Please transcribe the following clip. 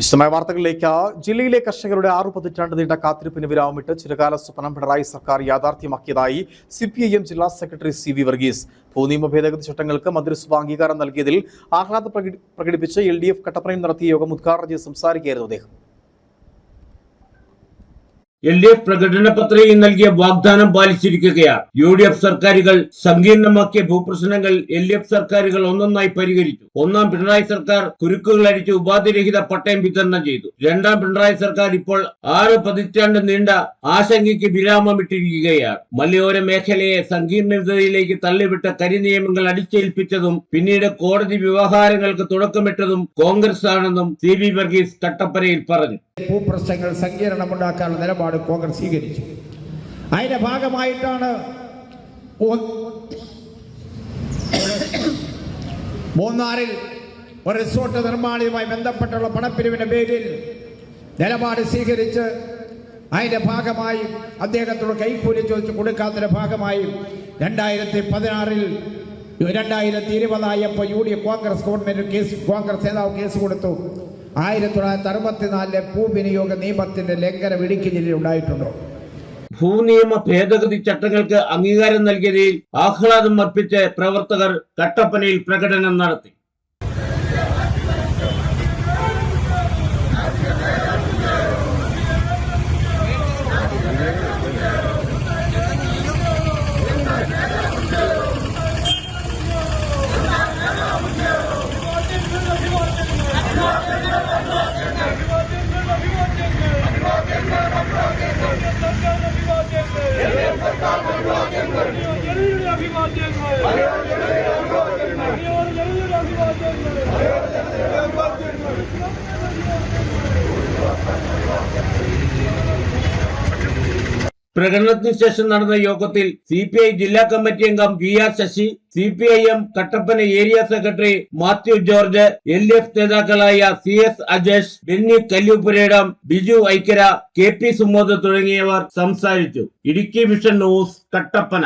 വിശദമായ വാർത്തകളിലേക്ക് ജില്ലയിലെ കർഷകരുടെ ആറു പതിറ്റാണ്ട് നീണ്ട കാത്തിരിപ്പിന് വിരാമമിട്ട് ചിരകാല സ്വപ്നം പിണറായി സർക്കാർ യാഥാർത്ഥ്യമാക്കിയതായി സി പി ഐ എം ജില്ലാ സെക്രട്ടറി സി വി വർഗീസ്. ഭൂനിയമ ഭേദഗതി ചട്ടങ്ങൾക്ക് മന്ത്രിസഭ അംഗീകാരം നൽകിയതിൽ ആഹ്ലാദം പ്രകടി- പ്രകടിപ്പിച്ച് എൽ ഡി എഫ് കട്ടപ്പനയിൽ നടത്തിയ യോഗം ഉദ്ഘാടനം ചെയ്ത് സംസാരിക്കുകയായിരുന്നു അദ്ദേഹം. എൽ ഡി എഫ് പ്രകടന പത്രികയിൽ നൽകിയ വാഗ്ദാനം പാലിച്ചിരിക്കുകയാണ്. യു ഡി എഫ് സർക്കാരുകൾ സങ്കീർണമാക്കിയ ഭൂപ്രശ്നങ്ങൾ എൽ ഡി എഫ് സർക്കാരുകൾ ഒന്നൊന്നായി പരിഹരിച്ചു. ഒന്നാം പിണറായി സർക്കാർ കുരുക്കുകൾ അടിച്ച് ഉപാധിരഹിത പട്ടയം വിതരണം ചെയ്തു. രണ്ടാം പിണറായി സർക്കാർ ഇപ്പോൾ ആറ് പതിറ്റാണ്ട് നീണ്ട ആശങ്കയ്ക്ക് വിരാമമിട്ടിരിക്കുകയാണ്. മലയോര മേഖലയെ സങ്കീർണതയിലേക്ക് തള്ളിവിട്ട കരിനിയമങ്ങൾ അടിച്ചേൽപ്പിച്ചതും പിന്നീട് കോടതി വ്യവഹാരങ്ങൾക്ക് തുടക്കമിട്ടതും കോൺഗ്രസ് ആണെന്നും സി വി വർഗീസ് കട്ടപ്പനയിൽ പറഞ്ഞു. ഭൂപ്രശ്നങ്ങൾ സങ്കീർണമുണ്ടാക്കാനുള്ള നിലപാട് കോൺഗ്രസ് സ്വീകരിച്ചു. അതിന്റെ ഭാഗമായിട്ടാണ് മൂന്നാറിൽ ഒരു റിസോർട്ട് നിർമ്മാണവുമായി ബന്ധപ്പെട്ടുള്ള പണപ്പിരിവിന്റെ പേരിൽ നിലപാട് സ്വീകരിച്ച് അതിന്റെ ഭാഗമായി അദ്ദേഹത്തോട് കൈക്കൂലി ചോദിച്ച് കൊടുക്കാത്തതിന്റെ ഭാഗമായി രണ്ടായിരത്തി പതിനാറിൽ രണ്ടായിരത്തി ഇരുപതായപ്പോൾ U D F Congress government case Congress നേതാവ് കേസ് കൊടുത്തു. ആയിരത്തി തൊള്ളായിരത്തി അറുപത്തിനാലിലെ ഭൂവിനിയോഗ നിയമത്തിന്റെ ലംഘനം ഇടുക്കി ജില്ലയിൽ ഉണ്ടായിട്ടുണ്ടോ? ഭൂനിയമ ഭേദഗതി ചട്ടങ്ങൾക്ക് അംഗീകാരം നൽകിയതിൽ ആഹ്ലാദം അർപ്പിച്ച് പ്രവർത്തകർ കട്ടപ്പനയിൽ പ്രകടനം നടത്തി. പ്രകടനത്തിന് ശേഷം നടന്ന യോഗത്തിൽ സി പി ഐ ജില്ലാ കമ്മിറ്റി അംഗം V R Sasi C P I M Kattappana area secretary Mathew George L F നേതാക്കളായ C S Ajesh Benny Kalyupuredam Biju Aikkara K P Sumod തുടങ്ങിയവർ സംസാരിച്ചു. Idukki vision news Kattappana.